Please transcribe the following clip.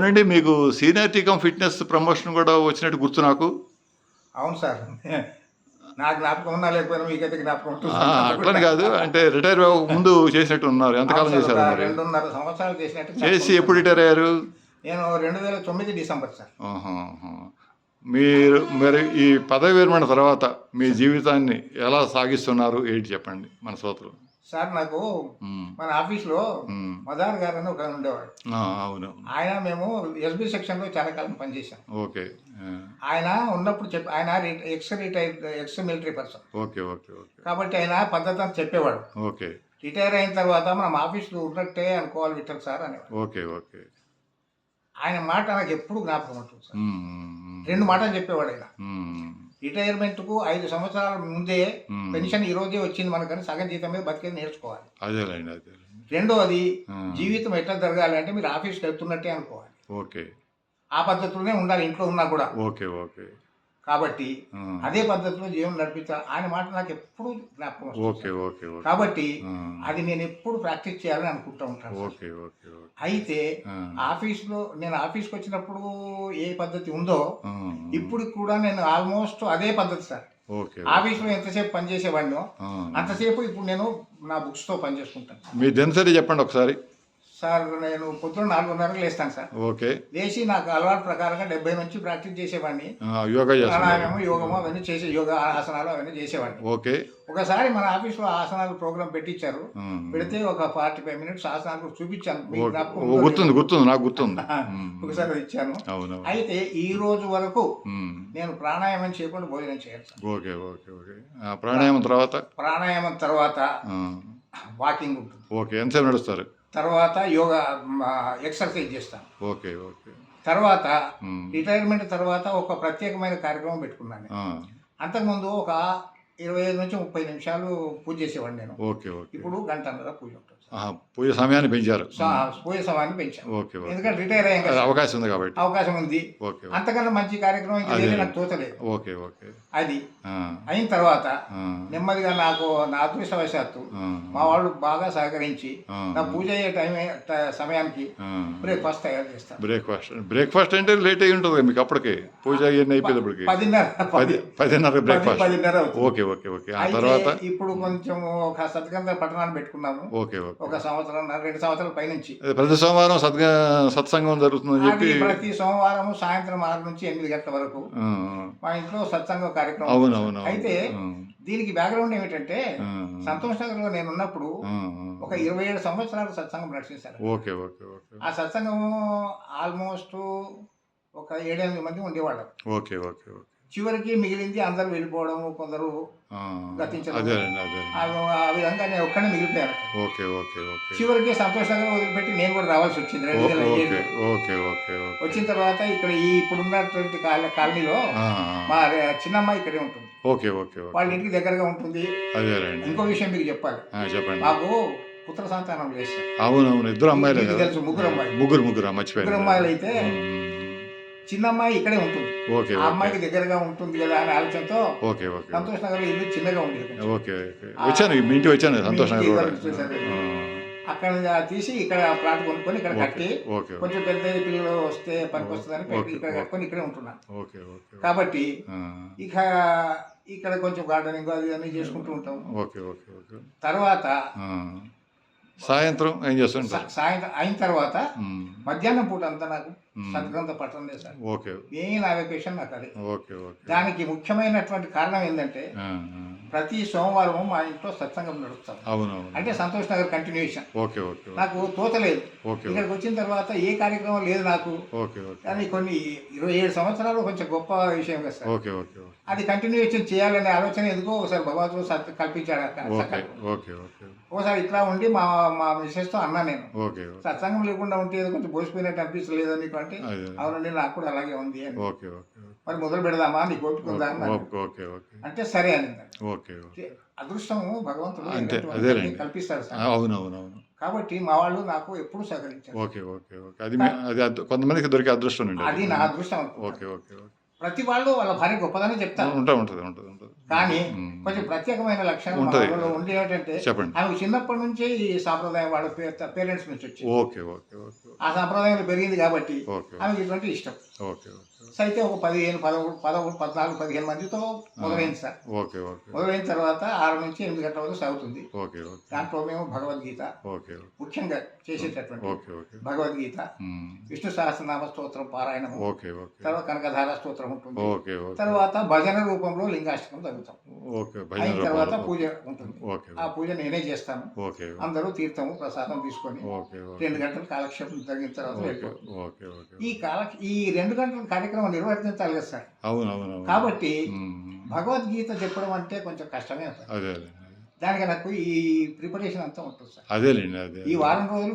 అవునండి మీకు seniority cum fitness promotion కూడా వచ్చినట్టు గుర్తు నాకు. అవును సార్. నాకు జ్ఞాపకం ఉన్నా లేకపోయినా మీకైతే జ్ఞాపకం అట్లని కాదు అంటే రిటైర్ ముందు చేసినట్టు ఉన్నారు. ఎంతకాలం చేశారు రెండున్నర సంవత్సరాలు చేసినట్టు చేసి ఎప్పుడు. రిటైర్ అయ్యారు? నేను రెండు వేల తొమ్మిది డిసెంబర్ సార్. మీరు మరి ఈ పదవి విరమణ తర్వాత మీ జీవితాన్ని ఎలా సాగిస్తున్నారు? ఏంటి చెప్పండి మన శ్రోతలు. సార్ నాకు మన ఆఫీస్లో. మదార్ గారు అని ఒక ఉండేవాడు. అవును. ఆయన మేము ఎస్బీ సెక్షన్లో చాలా కాలం పనిచేశాం. ఓకే. ఆయన ఉన్నప్పుడు చెప్పి ఆయన ex retired ex military person. Okay okay okay. కాబట్టి ఆయన పద్ధతి అని చెప్పేవాడు. ఓకే. రిటైర్ అయిన తర్వాత మనం ఆఫీస్లో ఉన్నట్టే అనుకోవాలి విఠల్ సార్ అనేవాడు ఓకే ఓకే. ఆయన మాట నాకు ఎప్పుడు జ్ఞాపకం ఉంటుంది సార్. రెండు మాటలు చెప్పేవాడు ఆయన. రిటైర్మెంట్కు ఐదు సంవత్సరాల ముందే. పెన్షన్ ఈ రోజే వచ్చింది మనకని సగం జీతం మీద బతికేది నేర్చుకోవాలి. అదేలేండి అదేలేండి. రెండవది జీవితం ఎట్లా జరగాలి అంటే మీరు ఆఫీస్కి వెళ్తున్నట్టే అనుకోవాలి. ఓకే. ఆ పద్ధతిలోనే ఉండాలి ఇంట్లో ఉన్నా కూడా. Okay okay. కాబట్టి అదే పద్ధతిలో జీవనం నడిపించా ఆయన మాట నాకు ఎప్పుడు జ్ఞాపకం వస్తుంది. కాబట్టి అది నేను ఎప్పుడు ప్రాక్టీస్ చేయాలని అనుకుంటూ ఉంటాను అయితే ఆఫీస్లో నేను ఆఫీస్కి వచ్చినప్పుడు ఏ పద్ధతి ఉందో ఇప్పుడు కూడా నేను ఆల్మోస్ట్ అదే పద్ధతి సార్. ఓకే ఆఫీస్లో ఎంతసేపు పనిచేసేవాడినో. అంతసేపు ఇప్పుడు నేను నా బుక్స్తో పనిచేసుకుంటాను. మీ దినసరి చెప్పండి ఒకసారి. సార్ నేను పొద్దున్న నాలుగున్నరకు లేస్తాను సార్. ఓకే. లేచి నాకు అలవాటు ప్రకారంగా డెబ్బై నుంచి ప్రాక్టీస్ చేసేవాడిని. యోగా ప్రాణాయామం యోగము అవన్నీ చేసే యోగా ఆసనాలు అవన్నీ చేసేవాడిని. ఓకే. ఒకసారి మన ఆఫీస్లో ఆసనాలు ప్రోగ్రామ్ పెట్టించారు. పెడితే ఒక ఫార్టీ ఫైవ్ మినిట్స్ ఆసనాలు చూపించాను. గుర్తుంది గుర్తుంది నాకు గుర్తుంది. ఒకసారి ఇచ్చాను. అయితే ఈ రోజు వరకు నేను ప్రాణాయామం చేయకుండా భోజనం చేయాలి ఓకే ఓకే ఓకే. ప్రాణాయామం తర్వాత? ప్రాణాయామం తర్వాత వాకింగ్ ఉంటుంది. ఓకే ఎంతసేపు నడుస్తారు? తర్వాత యోగా ఎక్సర్సైజ్ చేస్తాను. Okay okay. తర్వాత రిటైర్మెంట్ తర్వాత ఒక ప్రత్యేకమైన కార్యక్రమం పెట్టుకున్నాను అంతకుముందు ఒక ఇరవై ఐదు నుంచి ముప్పై నిమిషాలు పూజ చేసేవాడిని నేను. Okay okay. ఇప్పుడు గంటన్నర పూజ ఉంటుంది పూజ సమయాన్ని పెంచారు. పూజ సమయాన్ని పెంచాను ఓకే ఎందుకంటే రిటైర్ అయ్యాం అది కదా అవకాశం ఉంది కాబట్టి. అవకాశం ఉంది. ఓకే. అంతకన్నా మంచి కార్యక్రమం ఇంకా నాకు తోచలేదు. Okay okay. అది. అయిన తర్వాత నెమ్మదిగా నాకు నా అదృష్టవశాత్తు మా వాళ్ళు బాగా సహకరించి నా పూజ అయ్యే టైం సమయానికి. బ్రేక్ఫాస్ట్ తయారు చేస్తాను. బ్రేక్ఫాస్ట్. బ్రేక్ఫాస్ట్ అంటే లేట్ అయి ఉంటుంది మీకు అప్పటికి. పూజ అయిపోయేటప్పటికి. పదిన్నర పది పదిన్నర పది బ్రేక్ఫాస్ట్. పదిన్నర ఓకే. Okay okay. ఆ తర్వాత? ఇప్పుడు కొంచెం ఒక సత్కంద పట్టణాన్ని పెట్టుకున్నాము. Okay okay. ఒక సంవత్సరం రెండు సంవత్సరాల పైనుంచి. ప్రతి సోమవారం సద్గా సత్సంగం జరుగుతుందని అది చెప్పి ప్రతి సోమవారం సాయంత్రం ఆరు నుంచి ఎనిమిది గంటల వరకు మా ఇంట్లో సత్సంగ కార్యక్రమం అవును ఉంటుంది. అవును అయితే దీనికి బ్యాక్గ్రౌండ్ ఏమిటంటే సంతోష్ నగర్లో నేను ఉన్నప్పుడు ఒక ఇరవై ఏడు సంవత్సరాలు సత్సంగం నడిచేశారు. Okay okay okay. ఆ సత్సంగము ఆల్మోస్ట్ ఒక ఏడెనిమిది మంది ఉండేవాళ్ళం. Okay okay okay. చివరికి మిగిలింది అందరూ వెళ్ళిపోవడం కొందరు ఆ, గతించడం. విధంగా నేను ఒక్కడే మిగిలిపోయాను. Okay okay okay. చివరికి సంతోష్ నగర్ వదిలిపెట్టి నేను కూడా రావాల్సి వచ్చింది రెండు ఓ- వేల ఓకే. ఓకే వచ్చిన తర్వాత ఇక్కడ ఈ ఇప్పుడున్నటువంటి కాల కాలనీలో మా చిన్నమ్మాయి ఇక్కడే ఉంటుంది. ఓకే ఓకే వాళ్ళ ఇంటికి దగ్గరగా ఉంటుంది. ఇంకో విషయం మీకు చెప్పాలి. చెప్పండి. మాకు పుత్ర సంతానం లేదు సార్ అవును అవును ఇద్దరు అమ్మాయిలే తెలుసు ముగ్గురు అమ్మాయిలు. ముగ్గురు ముగ్గురు ముగ్గురు అమ్మాయిలు అయితే చిన్న అమ్మాయి ఇక్కడే ఉంటుంది. ఓకే ఆ అమ్మాయికి దగ్గరగా ఉంటుంది కదా అనే ఆలోచనతో ఓకే ఓకే. సంతోష్ నగర్ ఇల్లు చిన్నగా ఉండేది. Okay okay. వచ్చాను మీ ఇంటికి వచ్చాను సంతోష్ నగర్ కూడా అక్కడ తీసి ఇక్కడ ప్లాట్ కొనుక్కొని ఇక్కడ కట్టి కొంచెం పెద్ద పిల్లలు వస్తే పనికి వస్తుందని ఇక్కడ. కట్టుకొని ఇక్కడే ఉంటున్నాను ఓకే ఓకే కాబట్టి ఇక ఇక్కడ కొంచెం గార్డెనింగ్ అది అన్ని చేసుకుంటూ ఉంటాం ఓకే ఓకే ఓకే. తర్వాత సాయంత్రం ఏం చేస్తుంటారు? సాయంత్రం అయిన తర్వాత మధ్యాహ్నం పూట అంతా నాకు సద్గ్రంథ పట్టణం లేదు సార్. ఓకే. మెయిన్ అవకేషన్ నాకు అది. Okay okay. దానికి ముఖ్యమైనటువంటి కారణం ఏంటంటే ఆ, ఆ, ప్రతి సోమవారం మా ఇంట్లో సత్సంగం నడుస్తాం అంటే Santosh Nagar continuation okay okay నాకు తోచలేదు ఓకే ఇక్కడికి వచ్చిన తర్వాత ఏ కార్యక్రమం లేదు నాకు. Okay okay. కానీ కొన్ని ఇరవై ఏడు సంవత్సరాలు కొంచెం గొప్ప విషయం కదా సార్. ఓకే ఓకే అది కంటిన్యూషన్ చేయాలనే ఆలోచన ఎందుకో ఒకసారి భగవంతుడు సత్ కల్పించాడు ఆ ఓకే. Okay okay. ఒకసారి ఇట్లా ఉండి మా మా మిస్సెస్తో అన్నా నేను. ఓకే సత్సంగం లేకుండా ఉంటే కొంచెం బోసిపోయినట్టు అనిపించలేదు నీకు అంటే అదే అవునండి నాకు కూడా అలాగే ఉంది అని. ఓకే ఓకే మరి మొదలు పెడదామా? నీకు ఓకే ఓకే అంటే సరే అని ఓకే ఓకే. అదృష్టము భగవంతుడు అదేలేండి. కల్పిస్తాడు సార్. అవును అవును అవును కాబట్టి మా వాళ్ళు నాకు ఎప్పుడు సహకరించారు. Okay okay okay. అది అది కొంతమందికి దొరికే అదృష్టం అది. నా అదృష్టం. Okay okay okay. ప్రతి వాళ్ళు వాళ్ళ భార్య గొప్పదని చెప్తారు. ఉంటా ఉంటుంది ఉంటుంది ఉంటుంది. కానీ. కొంచెం ప్రత్యేకమైన లక్షణం ఉండి ఏంటంటే ఆమె చిన్నప్పటి నుంచే ఈ సాంప్రదాయం వాళ్ళ పేరెంట్స్ నుంచి వచ్చింది. ఓకే ఓకే ఓకే ఆ సాంప్రదాయంలో పెరిగింది కాబట్టి ఆమెకి ఇటువంటి ఇష్టం. ఓకే అయితే ఒక పదిహేను పదమూడు పదమూడు పద్నాలుగు పదిహేను మందితో మొదలైంది సార్. Okay okay. మొదలైన తర్వాత ఆరు నుంచి ఎనిమిది గంటల వరకు సాగుతుంది. Okay okay. దాంట్లో మేము భగవద్గీత ఓకే ముఖ్యంగా చేసేటటువంటి ఓకే ఓకే. భగవద్గీత. విష్ణు సహస్రనామ స్తోత్రం పారాయణం ఓకే ఓకే. తర్వాత కనకధార స్తోత్రం ఉంటుంది. Okay okay. తర్వాత భజన రూపంలో లింగాష్టకం చదువుతాం ఓకే అయిన తర్వాత. పూజ ఉంటుంది. ఓకే ఆ పూజ నేనే చేస్తాను. ఓకే అందరూ తీర్థము ప్రసాదం తీసుకొని రెండు గంటల కాలక్షేపం జరిగిన తర్వాత ఈ కాల ఈ రెండు గంటల కార్యక్రమం నిర్వర్తించాలి కదా సార్. కాబట్టి. భగవద్గీత చెప్పడం అంటే కొంచెం కష్టమే దానికి నాకు ఈ ప్రిపరేషన్ అంతా ఉంటుంది సార్. అదేలేండి అదే ఈ వారం రోజులు